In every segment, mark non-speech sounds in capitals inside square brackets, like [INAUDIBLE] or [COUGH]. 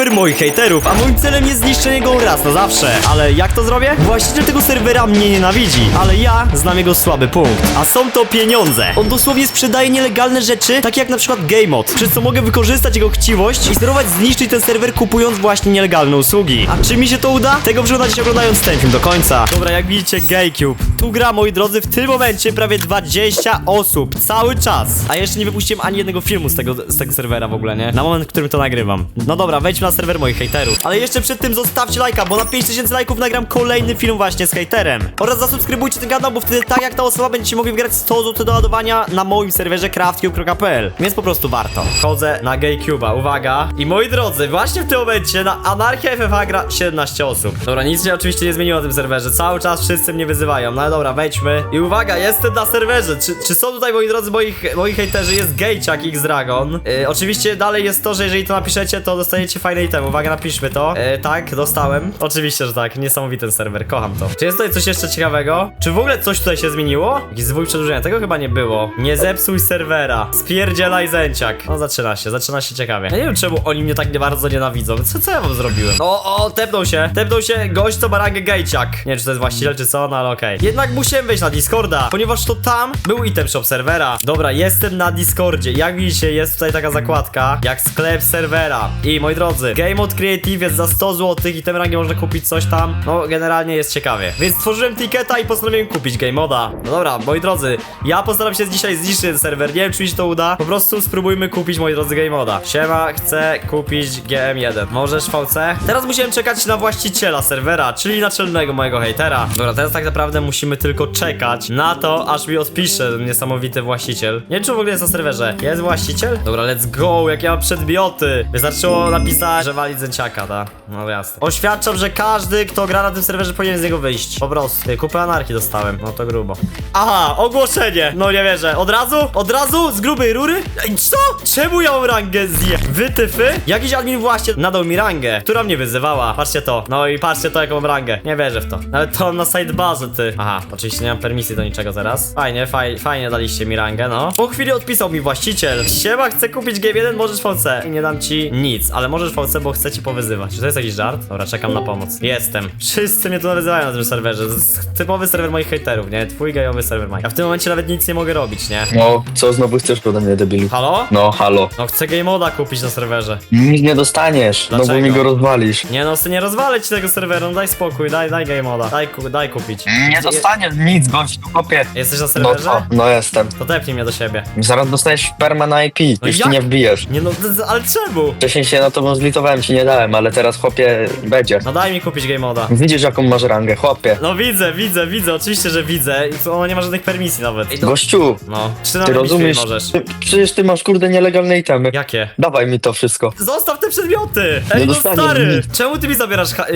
serwer moich hejterów, a moim celem jest zniszczenie go raz na zawsze. Ale jak to zrobię? Właściciel tego serwera mnie nienawidzi, ale ja znam jego słaby punkt. A są to pieniądze. On dosłownie sprzedaje nielegalne rzeczy, takie jak na przykład GameMod, przez co mogę wykorzystać jego chciwość i spróbować zniszczyć ten serwer kupując właśnie nielegalne usługi. A czy mi się to uda? Tego przekonacie oglądając ten film do końca. Dobra, jak widzicie, GayCube. Tu gra, moi drodzy, w tym momencie prawie 20 osób, cały czas. A jeszcze nie wypuściłem ani jednego filmu z tego, z tego serwera w ogóle, nie? Na moment, w którym to nagrywam. No dobra, wejdźmy na serwer moich hejterów. Ale jeszcze przed tym zostawcie lajka, bo na 5000 lajków nagram kolejny film właśnie z hejterem. Oraz zasubskrybujcie ten kanał, bo wtedy tak jak ta osoba będziecie mogli wygrać 100 zł do ładowania na moim serwerze craftcube.pl. Więc po prostu warto. Wchodzę na GayCube'a, uwaga. I moi drodzy, właśnie w tym momencie na Anarchia FFA gra 17 osób. Dobra, nic się oczywiście nie zmieniło na tym serwerze. Cały czas wszyscy mnie wyzywają. No ale dobra, wejdźmy. I uwaga, jestem na serwerze. Czy, czy są tutaj, moi drodzy, moich, moich hejterzy? Jest Gayciak X Dragon. Yy, oczywiście dalej jest to, że jeżeli to napiszecie, to dostajecie fajne item. Uwaga, napiszmy to. Yy, tak, dostałem. Oczywiście, że tak. Niesamowity ten serwer. Kocham to. Czy jest tutaj coś jeszcze ciekawego? Czy w ogóle coś tutaj się zmieniło? Jakiś zwój przedłużenia. Tego chyba nie było. Nie zepsuj serwera. Spierdzielaj zęciak. No zaczyna się, zaczyna się ciekawie. Ja nie wiem czemu oni mnie tak nie bardzo nienawidzą. Co, co ja wam zrobiłem? O, o, tepnął się. Tepnął się gość, co ma rangę gejciak. Nie wiem, czy to jest właściciel, czy co, no ale okej. Jednak musiałem wejść na Discorda, ponieważ to tam był item shop serwera. Dobra, jestem na Discordzie. Jak widzicie, jest tutaj taka zakładka, jak sklep serwera. I moi drodzy, Game Mode Creative jest za 100 zł i tym rangiem można kupić coś tam. No, generalnie jest ciekawie. Więc stworzyłem ticketa i postanowiłem kupić Game Moda. No dobra, moi drodzy, ja postaram się dzisiaj zniszczyć ten serwer. Nie wiem, czy mi się to uda. Po prostu spróbujmy kupić, moi drodzy, Game Moda. Siema, chcę kupić GM1. Możesz VC? Teraz musiałem czekać na właściciela serwera, czyli naczelnego mojego hejtera. Dobra, teraz tak naprawdę musimy tylko czekać na to, aż mi odpisze niesamowity właściciel. Nie wiem, czy w ogóle jest na serwerze. Jest właściciel? Dobra, let's go, jakie mam przedmioty. Wystarczyło napisać, że wali zęciaka, ta. No jasne. Oświadczam, że każdy, kto gra na tym serwerze powinien z niego wyjść. Po prostu. Ty, kupę anarchii dostałem. No to grubo. Aha, ogłoszenie. No nie wierzę. Od razu? Od razu? Z grubej rury? Ej, co? Czemu ja mam rangę zje? Wytyfy? Jakiś admin właśnie nadał mi rangę, która mnie wyzywała. Patrzcie to. No i patrzcie to, jaką mam rangę. Nie wierzę w to. Nawet to na sidebarze, ty. Aha, oczywiście nie mam permisji do niczego teraz. Fajnie, faj, fajnie daliście mi rangę, no. Po chwili odpisał mi właściciel. Siema, chcę kupić G1, możesz VC. I nie dam ci nic, ale możesz VC, bo chcę ci powyzywać. Czy to jest jakiś żart? Dobra, czekam na pomoc. Jestem. Wszyscy mnie tu wyzywają na tym serwerze. To jest typowy serwer moich hejterów, nie? Twój gejowy serwer Mike. Ja w tym momencie nawet nic nie mogę robić, nie? No, co znowu chcesz ode mnie, debilu? Halo? No, halo. No chcę game moda kupić na serwerze. Nic nie dostaniesz, no bo mi go rozwalisz. Nie no, sy- nie rozwalę ci tego serwera, no daj spokój, daj, daj game moda. Daj, ku, daj kupić. Nie dostaniesz nic, gościu, kopie. Jesteś na No serwerze? No jestem. To tepnij mnie do siebie. Zaraz dostaniesz perma na IP, No jeśli jak? nie wbijesz. Nie no, d- d- ale czemu? Wcześniej się na tobą zlitowałem, ci nie dałem, ale teraz chłopie będzie. No daj mi kupić game moda. Widzisz jaką masz rangę, chłopie. No widzę, widzę, widzę, oczywiście, że widzę. I ona nie ma żadnych permisji nawet. Gościu, No, czy ty rozumiesz? możesz? Ty, przecież ty masz kurde nielegalne itemy. Jakie? Dawaj mi to wszystko. Zostaw te przedmioty! Ej, no dostaniesz stary! Czemu ty mi zabierasz ha- y-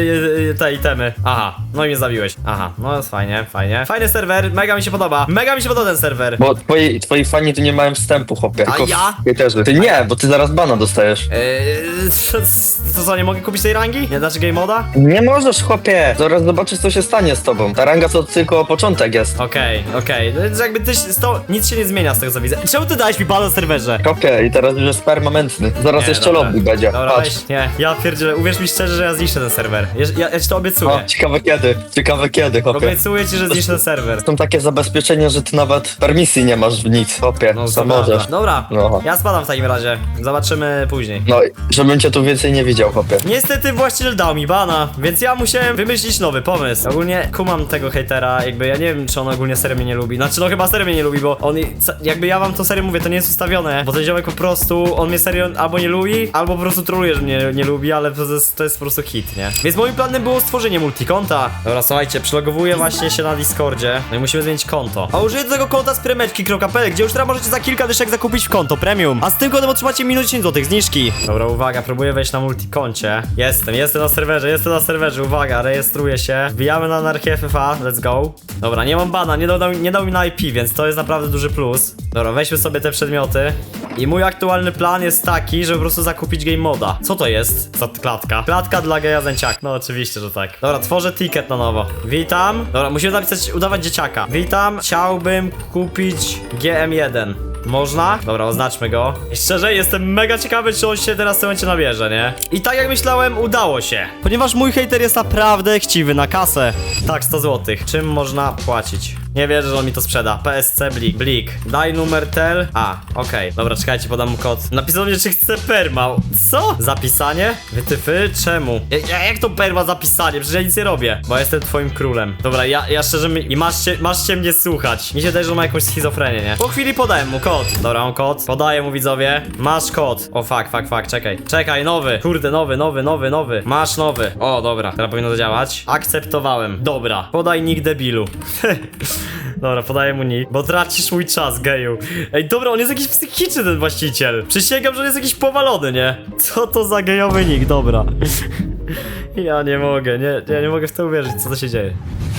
y- te itemy? Aha, no i mnie zabiłeś. Aha, no jest fajnie, fajnie. Fajny serwer, mega mi się podoba. Mega mi się podoba ten serwer. Bo twoi, twoi fani tu nie mają wstępu, chłopie. A ja? hejterzy. Ty nie, bo ty zaraz bana dostajesz. Eee, to, to co, nie mogę kupić tej rangi? Nie znaczy game moda? Nie możesz, chłopie! Zaraz zobaczysz, co się stanie z tobą. Ta ranga to tylko początek jest. Okej, okej. No więc jakby ty to nic się nie zmienia z tego co widzę. Czemu ty dałeś mi bana na serwerze? Chłopie, i teraz już jest permanentny. Zaraz Nie, jeszcze dobra. lobby będzie. Dobra, Patrz. weź, nie. Ja pierdzielę, uwierz mi szczerze, że ja zniszczę ten serwer. Ja, ja, ja ci to obiecuję. O, ciekawe kiedy. Ciekawe kiedy, chłopie. Obiecuję ci, że zniszczę ten serwer. Są takie zabezpieczenia, że ty nawet permisji nie masz w nic, chłopie. No, co to możesz. Dobra, No. ja spadam w takim razie. Zobaczymy później. No, żebym cię tu więcej nie widział, chłopie. Niestety właściciel dał mi bana, więc ja musiałem wymyślić nowy pomysł. Ogólnie kumam tego hejtera, jakby ja nie wiem, czy on ogólnie serio mnie nie lubi. Znaczy, no chyba serio mnie nie lubi, bo on, jakby ja wam to serio mówię, to nie jest ustawione, bo ten ziomek po prostu, on mnie serio albo nie lubi, albo po prostu troluje, że mnie nie lubi, ale to jest, to jest po prostu hit, nie? Więc moim planem było stworzenie multikonta. Dobra, słuchajcie, przylogowuję właśnie się na Discordzie, no i musimy zmienić konto. A użyję tego konta z premeczki.pl, gdzie już teraz możecie za kilka dyszek zakupić w konto premium, a z tym kodem otrzymacie minus 10 zł zniżki. Dobra, uwaga, próbuję wejść na multikoncie. Jestem, jestem na serwerze, jestem na serwerze, uwaga, rejestruję się. Wbijamy na anarchię FFA, let's go. Dobra, nie mam bana, nie dał, nie dał mi na IP, więc to jest naprawdę duży plus. Dobra, weźmy sobie te przedmioty. I mój aktualny plan jest taki, żeby po prostu zakupić game moda. Co to jest za klatka? Klatka dla geja zęciak. No oczywiście, że tak. Dobra, tworzę ticket na nowo. Witam. Dobra, musimy napisać, udawać dzieciaka. Witam, chciałbym kupić GM1. Można? Dobra, oznaczmy go. I szczerze, jestem mega ciekawy, czy on się teraz w tym momencie nabierze, nie? I tak jak myślałem, udało się. Ponieważ mój hater jest naprawdę chciwy na kasę. Tak, 100 zł. Czym można płacić? Nie wierzę, że on mi to sprzeda. PSC Blik. Blik. Daj numer tel. A, okej. Dobra, czekajcie, podam mu kod. Napisał mnie, czy chce perma. Co? Zapisanie? Wytyfy? Czemu? Ja, ja, jak to perma zapisanie? Przecież ja nic nie robię. Bo jestem twoim królem. Dobra, ja, ja szczerze mi... I masz się, masz się mnie słuchać. Mi się wydaje, że on ma jakąś schizofrenię, nie? Po chwili podałem mu kod. Dobra, mam kod. Podaję mu widzowie. Masz kod. O, fuck, fuck, fuck, czekaj. Czekaj, nowy. Kurde, nowy, nowy, nowy, nowy. Masz nowy. O, dobra. Teraz powinno to działać. Akceptowałem. Dobra. Podaj nick debilu. [LAUGHS] Dobra, podaję mu nick, bo tracisz mój czas, geju. Ej, dobra, on jest jakiś psychiczny, ten właściciel. Przysięgam, że on jest jakiś powalony, nie? Co to za gejowy nick, dobra. [LAUGHS] Ja nie mogę, nie, ja nie mogę w to uwierzyć, co to się dzieje.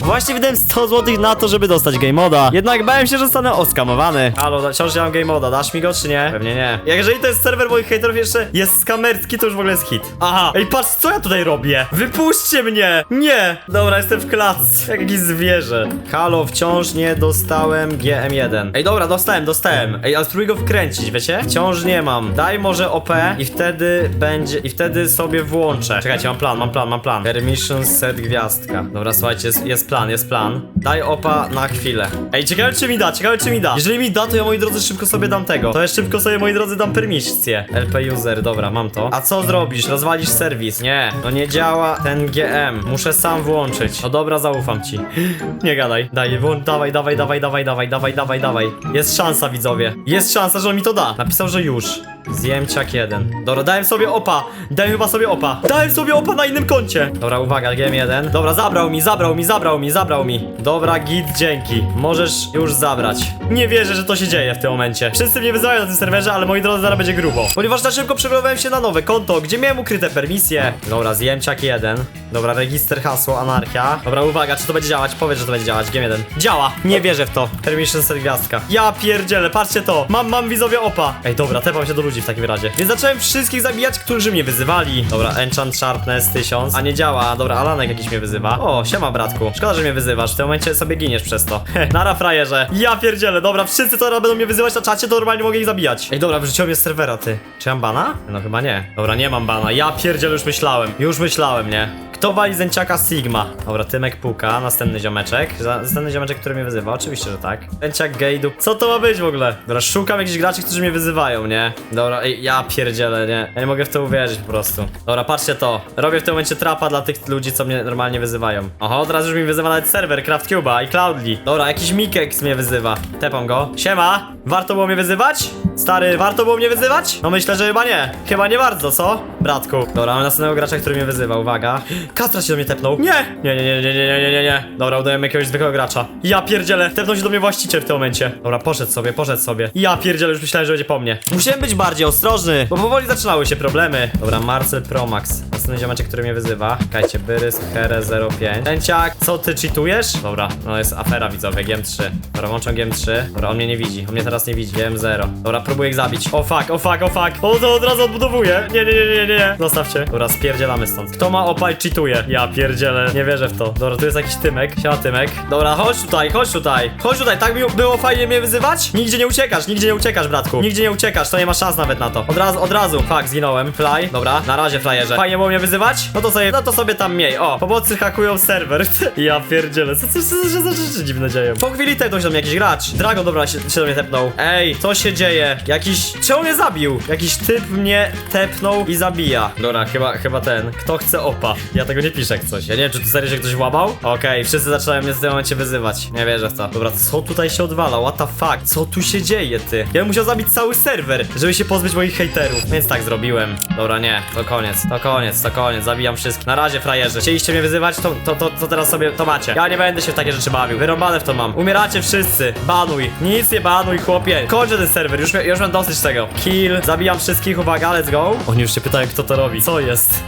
Właśnie wydałem 100 zł na to, żeby dostać game moda. Jednak bałem się, że zostanę oskamowany. Halo, wciąż nie mam game moda, dasz mi go czy nie? Pewnie nie. Jak jeżeli to jest serwer moich haterów jeszcze jest skamerski, to już w ogóle jest hit. Aha, ej patrz, co ja tutaj robię? Wypuśćcie mnie! Nie! Dobra, jestem w klatce, jak jakieś zwierzę. Halo, wciąż nie dostałem GM1. Ej, dobra, dostałem, dostałem. Ej, ale spróbuj go wkręcić, wiecie? Wciąż nie mam. Daj może OP i wtedy będzie, i wtedy sobie włączę. Czekajcie, mam plan, mam plan, mam plan. Permission set gwiazdka. Dobra, słuchajcie, jest, jest plan, jest plan. Daj opa na chwilę. Ej, ciekawe czy mi da, ciekawe czy mi da. Jeżeli mi da, to ja moi drodzy szybko sobie dam tego. To ja szybko sobie moi drodzy dam permisję. LP user, dobra, mam to. A co zrobisz? Rozwalisz serwis? Nie, no nie działa ten GM. Muszę sam włączyć. No dobra, zaufam ci. [GASPS] Nie gadaj. Daj, włącz, dawaj, dawaj, dawaj, dawaj, dawaj, dawaj, dawaj, dawaj. Jest szansa, widzowie. Jest szansa, że on mi to da. Napisał, że już. Zjemciak jeden. Dobra, dałem sobie opa. Dałem chyba sobie opa. Dałem sobie opa na innym koncie. Dobra, uwaga, GM1. Dobra, zabrał mi, zabrał mi, zabrał mi, zabrał mi. Dobra, git, dzięki. Możesz już zabrać. Nie wierzę, że to się dzieje w tym momencie. Wszyscy mnie wyzywają na tym serwerze, ale moi drodzy, zaraz będzie grubo. Ponieważ na szybko przeglądałem się na nowe konto, gdzie miałem ukryte permisje. Dobra, zjemciak jeden. Dobra, register hasło, anarchia. Dobra, uwaga, czy to będzie działać? Powiedz, że to będzie działać. GM1. Działa. Nie wierzę w to. Permission set gwiazdka. Ja pierdzielę, patrzcie to. Mam, mam widzowie opa. Ej, dobra, tepam się do ludzi w takim razie. Więc zacząłem wszystkich zabijać, którzy mnie wyzywali. Dobra, enchant sharpness 1000. A nie działa. Dobra, Alanek jakiś mnie wyzywa. O, siema bratku. Szkoda, że mnie wyzywasz. W tym momencie sobie giniesz przez to. [LAUGHS] Nara frajerze. Ja pierdzielę. Dobra, wszyscy teraz będą mnie wyzywać na czacie, to normalnie mogę ich zabijać. Ej, dobra, wrzuciłem mnie z serwera, ty. Czy mam bana? No chyba nie. Dobra, nie mam bana. Ja pierdzielę, już myślałem. Już myślałem, nie? Kto wali zęciaka Sigma? Dobra, Tymek Puka, następny ziomeczek. Następny ziomeczek, który mnie wyzywa, oczywiście, że tak. Zęciak Gejdu. Co to ma być w ogóle? Dobra, szukam jakichś graczy, którzy mnie wyzywają, nie? Dobra, ej, ja pierdzielę, nie? Ja nie mogę w to uwierzyć po prostu. Dobra, patrzcie to. Robię w tym momencie trapa dla tych ludzi, co mnie normalnie wyzywają. Oho, teraz już mi wyzywa nawet serwer CraftCube'a i Cloudly. Dobra, jakiś Mikek mnie wyzywa. Tepam go. Siema! Warto było mnie wyzywać? Stary, warto było mnie wyzywać? No myślę, że chyba nie. Chyba nie bardzo, co? Bratku. Dobra, mamy następnego gracza, który mnie wyzywa, uwaga. [GASPS] Kastra się do mnie tepnął. Nie! Nie, nie, nie, nie, nie, nie, nie, nie. Dobra, udajemy jakiegoś zwykłego gracza. Ja pierdzielę, tepnął się do mnie właściciel w tym momencie. Dobra, poszedł sobie, poszedł sobie. Ja pierdzielę, już myślałem, że będzie po mnie. Musiałem być bardziej ostrożny, bo powoli zaczynały się problemy. Dobra, Marcel Promax. Następny ziomeczek, który mnie wyzywa. Czekajcie, Byrys, Here 05. Tęciak, co ty cheatujesz? Dobra, no jest afera widzowie, GM3. Dobra, włączam GM3. Dobra, on mnie nie widzi, on mnie teraz nie widzi. GM0. Dobra, próbuję ich zabić. O fuck, o fuck, o fuck. O, to od razu odbudowuje. Nie, nie, nie, nie, nie. Zostawcie. Dobra, spierdzielamy stąd. Kto ma opal cheatuje? Ja pierdzielę, nie wierzę w to. Dobra, tu jest jakiś Tymek. Siema Tymek. Dobra, chodź tutaj, chodź tutaj. Chodź tutaj, tak mi było fajnie mnie wyzywać? Nigdzie nie uciekasz, nigdzie nie uciekasz, bratku. Nigdzie nie uciekasz, to nie ma szans nawet na to. Od razu, od razu. Fuck, zginąłem. Fly. Dobra, na razie frajerze. Fajnie było mnie wyzywać? No to sobie, no to sobie tam miej. O, pomocy hakują serwer. [LAUGHS] ja pierdzielę, co, co, co, co za rzeczy dziwne dzieją? Po chwili tepnął się do mnie jakiś gracz. Dragon, co? Jakiś, czemu mnie zabił? Jakiś typ mnie tepnął i zabija. Dobra, chyba, chyba ten. Kto chce opa? Ja tego nie piszę jak coś. Ja nie wiem, czy tu serio się ktoś łamał? Okej, wszyscy zaczynają mnie w tym momencie wyzywać. Nie wierzę w to. Dobra, co tutaj się odwala? What the fuck? Co tu się dzieje, ty? Ja bym musiał zabić cały serwer, żeby się pozbyć moich hejterów. Więc tak zrobiłem. Dobra, nie. To koniec. To koniec, to koniec. Zabijam wszystkich. Na razie, frajerzy. Chcieliście mnie wyzywać? To, to, to, to teraz sobie to macie. Ja nie będę się w takie rzeczy bawił. Wyrąbane w to mam. Umieracie wszyscy. Banuj. Nic nie banuj, chłopie. Kończę ten serwer. Już, już mam dosyć tego. Kill. Zabijam wszystkich. Uwaga, let's go. Oni już się pytają, kto to robi. Co jest?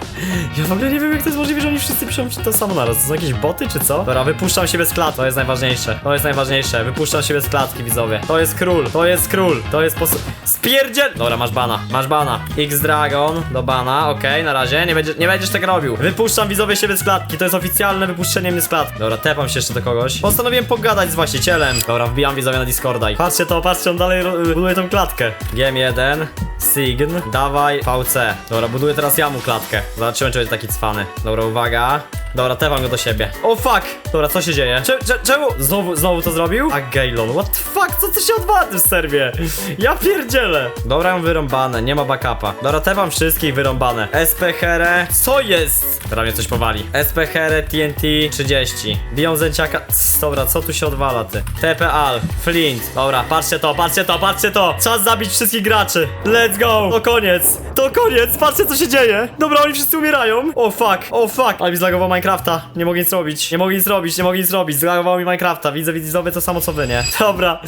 Ja w ogóle nie wiem, jak to jest możliwe, że oni wszyscy piszą to samo naraz. To są jakieś boty, czy co? Dobra, wypuszczam siebie z klatki. To jest najważniejsze. To jest najważniejsze. Wypuszczam siebie z klatki, widzowie. To jest król. To jest król. To jest pos... Spierdziel... Dobra, masz bana. Masz bana. X-Dragon do bana. Okej, na razie. Nie będzie nie będziesz tego robił. Wypuszczam widzowie siebie z klatki, to jest oficjalne wypuszczenie mnie z klatki. Dobra, tepam się jeszcze do kogoś. Postanowiłem pogadać z właścicielem. Dobra, wbijam widzowie na Discorda i patrzcie to, patrzcie, on dalej buduje tą klatkę. GM1, Sign, dawaj, VC. Dobra, buduję teraz ja mu klatkę. Zobaczymy, czy będzie taki cwany. Dobra, uwaga. Dobra, tepam go do siebie. O fuck! Dobra, co się dzieje? Cze cze czemu? Znowu, znowu to zrobił? A Gaylon, what the fuck? Co tu się odwala w serwie? Ja pierdzielę. Dobra, mam wyrąbane, nie ma backupa. Dobra, tepam wszystkich wyrąbane. SP Here. Co jest? Teraz mnie coś powali. SP Here TNT 30. Biją zęciaka. Dobra, co tu się odwala ty? TP Al, Flint. Dobra, patrzcie to, patrzcie to, patrzcie to. Czas zabić wszystkich graczy. Let's go. To koniec. To koniec. Patrzcie co się dzieje. Dobra, oni wszyscy umierają. O fuck, o fuck. Ale mi Minecrafta. Nie mogę nic robić. Nie mogę nic robić, nie mogę nic robić. Zlagowało mi Minecrafta. Widzę, widzowie to samo co wy, nie? [LAUGHS] Dobra.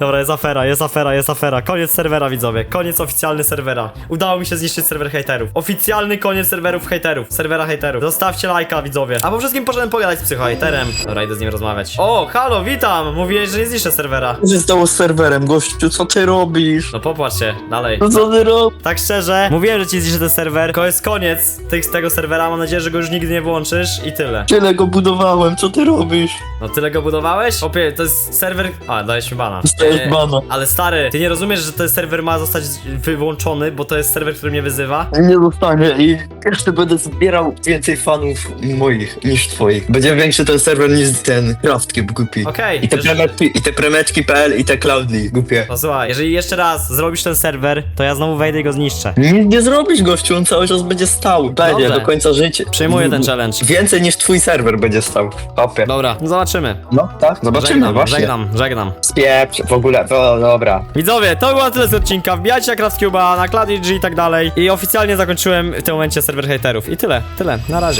Dobra, jest afera, jest afera, jest afera. Koniec serwera, widzowie. Koniec oficjalny serwera. Udało mi się zniszczyć serwer hejterów. Oficjalny koniec serwerów hejterów. Serwera hejterów. Zostawcie lajka, widzowie. A po wszystkim poszedłem pogadać z psychohejterem. Dobra, idę z nim rozmawiać. O, halo, witam. Mówiłeś, że nie zniszczę serwera. Co się stało z serwerem, gościu? Co ty robisz? No popłacz się, dalej. No co ty robisz? Tak szczerze, mówiłem, że ci zniszczę ten serwer. To jest koniec tych, tego serwera. Mam nadzieję, że go już nigdy nie włączysz i tyle. Tyle go budowałem, co ty robisz? No tyle go budowałeś? Opie, to jest serwer... A, dałeś mi bana. Dostajesz E, bana. Ale stary, ty nie rozumiesz, że ten serwer ma zostać wyłączony, bo to jest serwer, który mnie wyzywa? Nie zostanie i jeszcze będę zbierał więcej fanów moich niż twoich. Będzie większy ten serwer niż ten Craftcube głupi. Okej. I te jeżeli- premeczki, i te premeczki.pl i te Cloudly głupie. No słuchaj, jeżeli jeszcze raz zrobisz ten serwer, to ja znowu wejdę i go zniszczę. Nic nie zrobisz gościu, on cały czas będzie stał. Będzie Dobrze. do końca życia. Przyjmuję ten challenge. Więcej niż twój serwer będzie stał. Opie. Dobra, zobaczymy. No tak, zobaczymy żegnam, właśnie. żegnam, żegnam. Spieprz w ogóle, o dobra. Widzowie, to było tyle z odcinka. Wbijajcie na CraftCube'a, na CloudG i tak dalej. I oficjalnie zakończyłem w tym momencie serwer haterów. I tyle, tyle. Na razie.